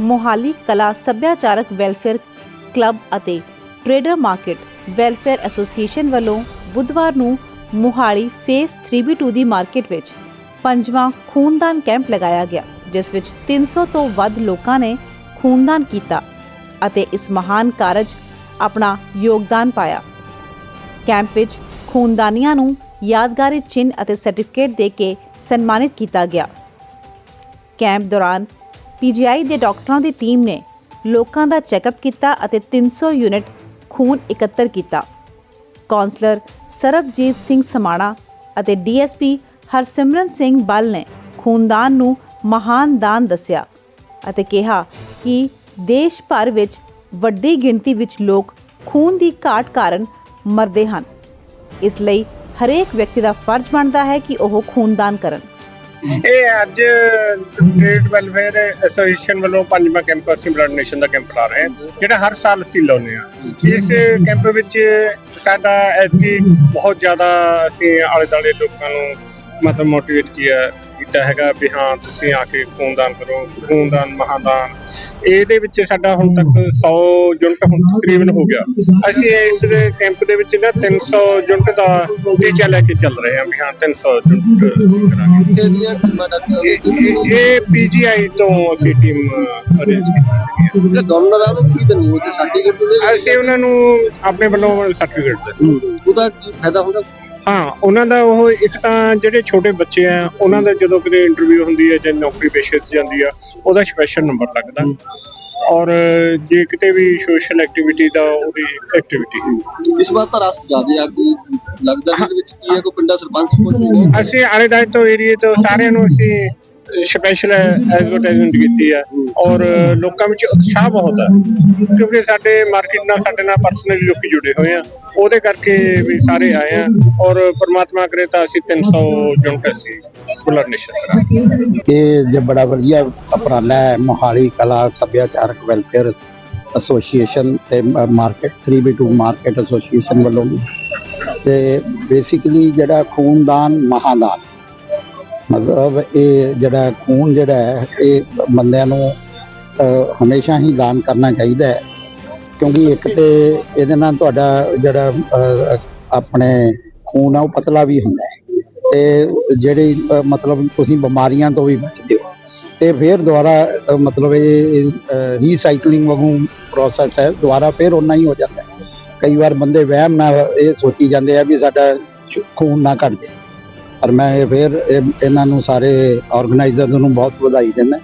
ਮੋਹਾਲੀ ਕਲਾ ਸੱਭਿਆਚਾਰਕ welfare club ਅਤੇ ਟ੍ਰੇਡਰ ਮਾਰਕੀਟ ਵੈਲਫੇਅਰ ਐਸੋਸੀਏਸ਼ਨ ਵੱਲੋਂ ਬੁੱਧਵਾਰ ਨੂੰ ਮੋਹਾਲੀ ਫੇਸ 3B2 ਦੀ ਮਾਰਕੀਟ ਵਿੱਚ ਪੰਜਵਾਂ ਖੂਨਦਾਨ ਕੈਂਪ ਲਗਾਇਆ ਗਿਆ, ਜਿਸ ਵਿੱਚ 300 ਤੋਂ ਵੱਧ ਲੋਕਾਂ ਨੇ ਖੂਨਦਾਨ ਕੀਤਾ ਅਤੇ ਇਸ ਮਹਾਨ ਕਾਰਜ ਆਪਣਾ ਯੋਗਦਾਨ ਪਾਇਆ। ਕੈਂਪ ਵਿੱਚ ਖੂਨਦਾਨੀਆਂ ਨੂੰ ਯਾਦਗਾਰੀ ਚਿੰਨ੍ਹ ਅਤੇ ਸਰਟੀਫਿਕੇਟ ਦੇ ਕੇ ਸਨਮਾਨਿਤ ਕੀਤਾ ਗਿਆ। ਕੈਂਪ ਦੌਰਾਨ ਪੀਜੀਆਈ ਦੇ ਡਾਕਟਰਾਂ ਦੀ ਟੀਮ ਨੇ ਲੋਕਾਂ ਦਾ ਚੈੱਕਅਪ ਕੀਤਾ ਅਤੇ 300 ਯੂਨਿਟ ਖੂਨ ਇਕੱਤਰ ਕੀਤਾ। ਕਾਉਂਸਲਰ ਸਰਬਜੀਤ ਸਿੰਘ ਸਮਾਣਾ ਅਤੇ ਡੀਐਸਪੀ ਹਰਸਿਮਰਨ ਸਿੰਘ ਬੱਲ ਨੇ ਖੂਨਦਾਨ ਨੂੰ ਮਹਾਨ ਦਾਨ ਦੱਸਿਆ ਅਤੇ ਕਿਹਾ ਕਿ ਦੇਸ਼ ਭਰ ਵਿੱਚ ਵੱਡੀ ਗਿਣਤੀ ਵਿੱਚ ਲੋਕ ਖੂਨ ਦੀ ਘਾਟ ਕਾਰਨ ਮਰਦੇ ਹਨ। ਇਸ ਲਈ ਹਰੇਕ ਵਿਅਕਤੀ ਦਾ ਫਰਜ਼ ਬਣਦਾ ਹੈ ਕਿ ਉਹ ਖੂਨਦਾਨ ਕਰਨ। ਇਹ ਅੱਜ ਟ੍ਰੇਡ ਵੈਲਫੇਅਰ ਐਸੋਸੀਏਸ਼ਨ ਵੱਲੋਂ ਪੰਜਵਾਂ ਕੈਂਪ ਅਸੀਂ ਬਲੱਡ ਨੇਸ਼ਨ ਦਾ ਕੈਂਪ ਲਾ ਰਹੇ ਹਾਂ, ਜਿਹੜਾ ਹਰ ਸਾਲ ਅਸੀਂ ਲਾਉਂਦੇ ਹਾਂ। ਇਸ ਕੈਂਪ ਵਿੱਚ ਸਾਡਾ ਐਤਕੀ ਬਹੁਤ ਜ਼ਿਆਦਾ ਅਸੀਂ ਆਲੇ ਦਾਲੇ ਲੋਕਾਂ ਨੂੰ ਮਤਲਬ ਮੋਟੀਵੇਟ ਕੀਤਾ ਕੀਤਾ ਹੈਗਾ ਵੀ ਹਾਂ ਤੁਸੀਂ ਆ ਕੇ ਖੂਨਦਾਨ ਕਰੋ ਖੂਨਦਾਨ ਮਹਾਦਾਨ ਇਹਦੇ ਵਿੱਚ ਸਾਡਾ ਹੁਣ ਤੱਕ 100 ਯੂਨਿਟ ਹੁਣ ਤਕਰੀਬਨ ਹੋ ਗਿਆ ਅਸੀਂ ਇਸ ਕੈਂਪ ਦੇ ਵਿੱਚ ਨਾ 300 ਯੂਨਿਟ ਦਾ ਟੀਚਾ ਲੈ ਕੇ ਚੱਲ ਰਹੇ ਹਾਂ ਵੀ ਹਾਂ 300 ਯੂਨਿਟ ਕਰਾਂਗੇ ਇਹ- ਪੀਜੀਆਈ ਤੋਂ ਅਸੀਂ ਟੀਮ ਅਰੇਂਜ ਕੀਤੀ ਹੈ। ਜਿਹੜੇ ਡੋਨਰਾਂ ਨੂੰ ਕੀ ਦਿੰਦੇ ਹੋ ਤੇ ਸਰਟੀਫਿਕੇਟ ਦਿੰਦੇ? ਅਸੀਂ ਉਹਨਾਂ ਨੂੰ ਆਪਣੇ ਵੱਲੋਂ ਸਰਟੀਫਿਕੇਟ ਹੂੰ। ਉਹਦਾ ਕੀ ਫਾਇਦਾ ਹੁੰਦਾ ਹਾਂ ਉਹਨਾਂ ਦਾ ਉਹ ਇੱਕ ਤਾਂ ਜਿਹੜੇ ਛੋਟੇ ਬੱਚੇ ਆ ਉਹਨਾਂ ਦਾ ਜਦੋਂ ਕਿਤੇ ਇੰਟਰਵਿਊ ਹੁੰਦੀ ਹੈ ਜਾਂ ਨੌਕਰੀ ਪੇਸ਼ੇ ਤੇ ਜਾਂਦੀ ਆ ਉਹਦਾ ਸਪੈਸ਼ਲ ਨੰਬਰ ਲੱਗਦਾ। ਔਰ ਜੇ ਕਿਤੇ ਵੀ ਸੋਸ਼ਲ ਐਕਟੀਵਿਟੀ ਦਾ ਉਹਦੀ ਐਕਟੀਵਿਟੀ ਇਸ ਵਾਰ ਤਾਂ ਰਸ ਜ਼ਿਆਦਾ ਆ ਕੋਈ ਲੱਗਦਾ। ਇਹਦੇ ਵਿੱਚ ਕੀ ਹੈ? ਕੋਈ ਪਿੰਡਾ ਸਰਪੰਚ ਕੋਈ ਅਸੀਂ ਆਲੇ ਦਾਲੇ ਤੋਂ ਏਰੀਏ ਤੋਂ ਸਾਰਿਆਂ ਨੂੰ ਅਸੀਂ ਸਪੈਸ਼ਲ ਐਡਵਰਟਾਈਜ਼ਮੈਂਟ ਕੀਤੀ ਹੈ ਔਰ ਲੋਕਾਂ ਵਿੱਚ ਉਤਸ਼ਾਹ ਬਹੁਤ ਹੈ ਕਿਉਂਕਿ ਸਾਡੇ ਮਾਰਕੀਟ ਨਾਲ, ਸਾਡੇ ਨਾਲ ਪਰਸਨਲੀ ਲੋਕੀ ਜੁੜੇ ਹੋਏ ਆ। ਉਹਦੇ ਕਰਕੇ ਵੀ ਸਾਰੇ ਆਏ ਆ ਔਰ ਪ੍ਰਮਾਤਮਾ ਕਰੇ ਤਾਂ ਅਸੀਂ 300 ਯੂਨਿਟ ਅਸੀਂ ਬਲੱਡ ਨੇਸ਼ਨ ਇਹ ਜੇ ਬੜਾ ਵਧੀਆ ਉਪਰਾਲਾ ਹੈ ਮੋਹਾਲੀ ਕਲਾ, ਸੱਭਿਆਚਾਰਕ ਵੈਲਫੇਅਰ ਐਸੋਸੀਏਸ਼ਨ ਤੇ ਮਾਰਕੀਟ 3B2 ਮਾਰਕੀਟ ਐਸੋਸੀਏਸ਼ਨ ਵੱਲੋਂ ਤੇ ਬੇਸਿਕਲੀ ਜਿਹੜਾ ਖੂਨਦਾਨ, ਮਹਾਦਾਨ ਮਤਲਬ ਇਹ ਜਿਹੜਾ ਖੂਨ ਜਿਹੜਾ ਹੈ, ਇਹ ਬੰਦਿਆਂ ਨੂੰ ਹਮੇਸ਼ਾ ਹੀ ਦਾਨ ਕਰਨਾ ਚਾਹੀਦਾ ਹੈ। ਕਿਉਂਕਿ ਇੱਕ ਤੇ ਇਹਦੇ ਨਾਲ ਤੁਹਾਡਾ ਜਿਹੜਾ ਆਪਣੇ ਖੂਨ ਆ, ਉਹ ਪਤਲਾ ਵੀ ਹੁੰਦਾ ਹੈ। ਤੇ ਜਿਹੜੀ ਮਤਲਬ ਤੁਸੀਂ ਬਿਮਾਰੀਆਂ ਤੋਂ ਵੀ ਬਚਦੇ ਹੋ। ਤੇ ਫਿਰ ਦੁਬਾਰਾ ਮਤਲਬ ਇਹ ਰੀਸਾਈਕਲਿੰਗ ਵਾਂਗੂ ਪ੍ਰੋਸੈਸ ਹੈ। ਦੁਬਾਰਾ ਫਿਰ ਉਹਨਾਂ ਹੀ ਹੋ ਜਾਂਦਾ ਹੈ। ਕਈ ਵਾਰ ਬੰਦੇ ਵਹਿਮ ਨਾਲ ਇਹ ਸੋਚੀ ਜਾਂਦੇ ਆ ਵੀ ਸਾਡਾ ਖੂਨ ਨਾ ਘਟ ਜਾਏ। ਪਰ ਮੈਂ ਇਹ ਫਿਰ ਇਹ- ਇਹਨਾਂ ਨੂੰ ਸਾਰੇ ਆਰਗੇਨਾਈਜ਼ਰਸ ਨੂੰ ਬਹੁਤ ਵਧਾਈ ਦਿੰਦਾ।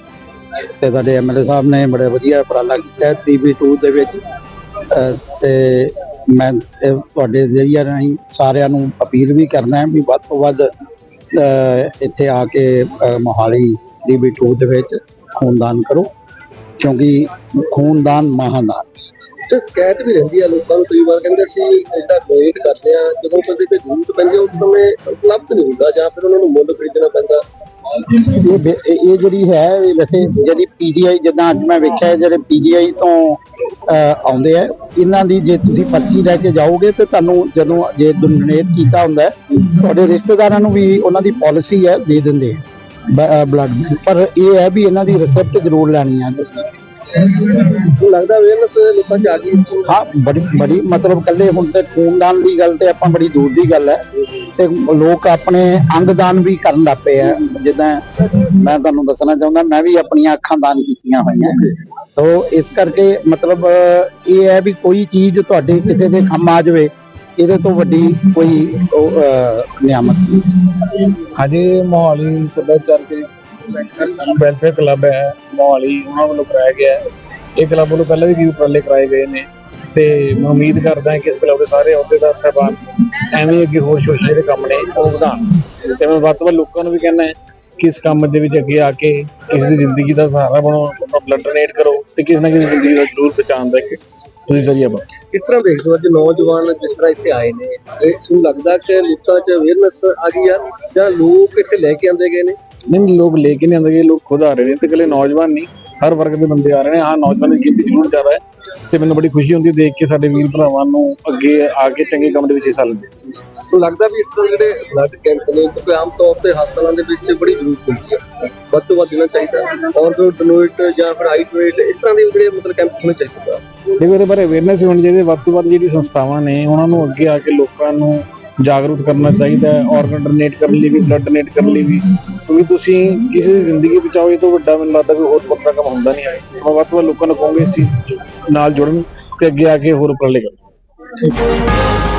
ਤੇ ਸਾਡੇ ਐਮਐਲਏ ਸਾਹਿਬ ਨੇ ਬੜੇ ਵਧੀਆ ਉਪਰਾਲਾ ਕੀਤਾ ਹੈ 3B2 ਦੇ ਵਿੱਚ। ਅਹ, ਤੇ ਮੈਂ ਤੁਹਾਡੇ ਜ਼ਰੀਏ ਰਾਹੀਂ ਸਾਰਿਆਂ ਨੂੰ ਅਪੀਲ ਵੀ ਕਰਨਾ ਵੀ ਵੱਧ ਤੋਂ ਵੱਧ ਇੱਥੇ ਆ ਕੇ ਅਹ, ਮੋਹਾਲੀ 3B2 ਦੇ ਵਿੱਚ ਖੂਨਦਾਨ ਕਰੋ। ਕਿਉਂਕਿ ਖੂਨਦਾਨ ਮਹਾਦਾਨ। ਤੇ ਸ਼ਿਕਾਇਤ ਵੀ ਰਹਿੰਦੀ ਆ ਲੋਕਾਂ ਨੂੰ ਕਈ ਵਾਰ ਕਹਿੰਦੇ ਅਸੀਂ ਏਦਾਂ ਡੋਨੇਟ ਕਰਦੇ ਆ ਜਦੋਂ ਕਦੇ ਕੋਈ ਜ਼ਰੂਰਤ ਪੈਂਦੀ ਆ, ਉਸ ਸਮੇਂ ਉਪਲਬਧ ਨਹੀਂ ਹੁੰਦਾ ਜਾਂ ਫਿਰ ਉਹਨਾਂ ਨੂੰ ਮੁੱਲ ਖਰੀਦਣਾ ਪੈਂਦਾ। ਇਹ ਬੇ- ਇਹ ਇਹ ਜਿਹੜੀ ਹੈ ਇਹ ਵੈਸੇ ਜਿਹੜੀ ਪੀਜੀਆਈ ਜਿੱਦਾਂ ਅੱਜ ਮੈਂ ਵੇਖਿਆ ਜਿਹੜੇ ਪੀਜੀਆਈ ਤੋਂ ਅਹ, ਆਉਂਦੇ ਆ ਇਹਨਾਂ ਦੀ ਜੇ ਤੁਸੀਂ ਪਰਚੀ ਲੈ ਕੇ ਜਾਓਗੇ ਤੇ ਤੁਹਾਨੂੰ ਜਦੋਂ ਜੇ ਡੋਨੇਟ ਕੀਤਾ ਹੁੰਦਾ ਹੈ, ਤੁਹਾਡੇ ਰਿਸ਼ਤੇਦਾਰਾਂ ਨੂੰ ਵੀ ਉਹਨਾਂ ਦੀ ਪਾਲਿਸੀ ਹੈ ਦੇ ਦਿੰਦੇ ਆ ਬਲੱਡ ਪਰ ਇਹ ਹੈ ਵੀ ਇਹਨਾਂ ਦੀ ਰਿਸਿਪਟ ਜ਼ਰੂਰ ਲੈਣੀ ਹੈ ਤੁਸੀਂ। ਲੱਗਦਾ ਅਵੇਅਰਨੈਸ ਲੋਕਾਂ 'ਚ ਆ ਗਈ। ਹਾਂ ਬੜੀ ਬੜੀ ਮਤਲਬ ਕੱਲੇ ਹੁਣ ਤੇ ਖੂਨਦਾਨ ਦੀ ਗੱਲ ਤੇ ਆਪਾਂ ਬੜੀ ਦੂਰ ਦੀ ਗੱਲ ਹੈ। ਤੇ ਲੋਕ ਆਪਣੇ ਅੰਗਦਾਨ ਵੀ ਕਰਨ ਲੱਗ ਪਏ ਆ। ਜਿੱਦਾਂ ਮੈਂ ਤੁਹਾਨੂੰ ਦੱਸਣਾ ਚਾਹੁੰਦਾ ਮੈਂ ਵੀ ਆਪਣੀਆਂ ਅੱਖਾਂ ਦਾਨ ਕੀਤੀਆਂ ਹੋਈਆਂ। ਤੋ ਇਸ ਕਰਕੇ ਮਤਲਬ ਇਹ ਹੈ ਵੀ ਕੋਈ ਚੀਜ਼ ਤੁਹਾਡੇ ਕਿਸੇ ਦੇ ਕੰਮ ਆ ਜਾਵੇ ਇਹਦੇ ਤੋਂ ਵੱਡੀ ਕੋਈ ਨਿਆਮਤ ਨਹੀਂ। ਹਾਂਜੀ ਮੋਹਾਲੀ ਸੱਭਿਆਚਾਰਕ ਵੈਲਫੇਅਰ ਕਲੱਬ ਹੈ, ਮੋਹਾਲੀ, ਉਹਨਾਂ ਵੱਲੋਂ ਕਰਾਇਆ ਗਿਆ ਹੈ। ਇਹ ਕਲੱਬ ਵੱਲੋਂ ਪਹਿਲਾਂ ਵੀ ਕਈ ਉਪਰਾਲੇ ਕਰਾਏ ਗਏ ਨੇ ਤੇ ਮੈਂ ਉਮੀਦ ਕਰਦਾ ਕਿ ਇਸ ਕਲੱਬ ਦੇ ਸਾਰੇ ਅਹੁਦੇਦਾਰ ਸਾਹਿਬਾਨ ਐਵੇਂ ਅੱਗੇ ਹੋਰ ਛੋਟੇ ਜਿਹੜੇ ਕੰਮ ਨੇ ਉਹ ਵਧਾਉਣ। ਤੇ ਮੈਂ ਵੱਧ ਤੋਂ ਵੱਧ ਲੋਕਾਂ ਨੂੰ ਵੀ ਕਹਿੰਦਾ ਹੈ ਕਿ ਇਸ ਕੰਮ ਦੇ ਵਿੱਚ ਅੱਗੇ ਆ ਕੇ ਕਿਸੇ ਦੀ ਜ਼ਿੰਦਗੀ ਦਾ ਸਹਾਰਾ ਬਣੋ ਆਪਣਾ ਬਲੱਡ ਡੋਨੇਟ ਕਰੋ ਤੇ ਕਿਸੇ ਨਾ ਕਿਸੇ ਜ਼ਿੰਦਗੀ ਦਾ ਜ਼ਰੂਰ ਬਚਾਉਣ ਦਾ ਇੱਕ ਤੁਸੀਂ ਜ਼ਰੀਆ ਬਣੋ। ਕਿਸ ਤਰ੍ਹਾਂ ਦੇਖਦੇ ਹੋ ਅੱਜ ਨੌਜਵਾਨ ਜਿਸ ਤਰ੍ਹਾਂ ਇੱਥੇ ਆਏ ਨੇ? ਇਹ ਤੁਹਾਨੂੰ ਲੱਗਦਾ ਕਿ ਲੋਕਾਂ 'ਚ ਅਵੇਅਰਨੈਸ ਆ ਗਈ ਆ ਜਾਂ ਲੋਕ ਇੱਥੇ ਲੈ ਕੇ ਆਉਂਦੇ ਗਏ ਨੇ? ਨਹੀਂ ਲੋਕ ਲੈ ਕੇ ਨਹੀਂ ਆਉਂਦੇ ਲੋਕ ਖੁਦ ਆ ਰਹੇ ਨੇ। ਤੇ ਇਕੱਲੇ ਨੌਜਵਾਨ ਨਹੀਂ ਹਰ ਵਰਗ ਦੇ ਬੰਦੇ ਆ ਰਹੇ ਨੇ। ਹਾਂ ਨੌਜਵਾਨਾਂ ਦੀ ਗਿਣਤੀ ਜ਼ਰੂਰ ਜ਼ਿਆਦਾ ਹੈ ਤੇ ਮੈਨੂੰ ਬੜੀ ਖੁਸ਼ੀ ਹੁੰਦੀ ਹੈ ਦੇਖ ਕੇ ਸਾਡੇ ਵੀਰ ਭਰਾਵਾਂ ਨੂੰ ਅੱਗੇ ਆ ਕੇ ਚੰਗੇ ਕੰਮ ਦੇ ਵਿੱਚ ਹਿੱਸਾ ਲੈਂਦੇ ਤੁਹਾਨੂੰ ਲੱਗਦਾ ਵੀ ਇਸ ਤਰ੍ਹਾਂ ਜਿਹੜੇ ਬਲੱਡ ਕੈਂਪ ਨੇ ਕਿਉਂਕਿ ਆਮ ਤੌਰ ਤੇ ਹਸਪਤਾਲਾਂ ਦੇ ਵਿੱਚ ਬੜੀ ਜ਼ਰੂਰਤ ਹੁੰਦੀ ਹੈ। ਵੱਧ ਤੋਂ ਵੱਧ ਦੇਣਾ ਚਾਹੀਦਾ ਔਰ ਜੋ ਡੋਨੇਟ ਜਾਂ ਫਿਰ ਹਾਈਡਰੇਟ ਇਸ ਤਰ੍ਹਾਂ ਦੇ ਜਿਹੜੇ ਮਤਲਬ ਕੈਂਪ ਹੋਣੇ ਚਾਹੀਦੇ ਆ। ਦੇਖੋ ਇਹਦੇ ਬਾਰੇ ਅਵੇਅਰਨੈਸ ਹੋਣੀ ਚਾਹੀਦੀ ਹੈ। ਵੱਧ ਤੋਂ ਵੱਧ ਜਿਹੜੀ ਸੰਸਥਾਵਾਂ ਨੇ ਉਹਨਾਂ ਨੂੰ ਅੱਗੇ ਆ ਕੇ ਲੋਕਾਂ ਨੂੰ ਜਾਗਰੂਕ ਕਰਨਾ ਚਾਹੀਦਾ ਹੈ ਆਰਗਨ ਡੋਨੇਟ ਕਰਨ ਲਈ ਵੀ ਬਲੱਡ ਡੋਨੇਟ ਕਰਨ ਲਈ ਵੀ। ਕਿਉਂਕਿ ਤੁਸੀਂ ਕਿਸੇ ਦੀ ਜ਼ਿੰਦਗੀ ਬਚਾਓ ਇਹ ਤੋਂ ਵੱਡਾ ਮੈਨੂੰ ਲੱਗਦਾ ਕੋਈ ਹੋਰ ਵੱਖਰਾ ਕੰਮ ਹੁੰਦਾ ਨਹੀਂ ਹੈ। ਮੈਂ ਵੱਧ ਤੋਂ ਵੱਧ ਲੋਕਾਂ ਨੂੰ ਕਹੂੰਗਾ ਇਸ ਚੀਜ਼ ਨਾਲ ਜੁੜਨ ਤੇ ਅੱਗੇ ਆ ਕੇ ਹੋਰ ਉਪਰਾਲੇ ਕਰਨ।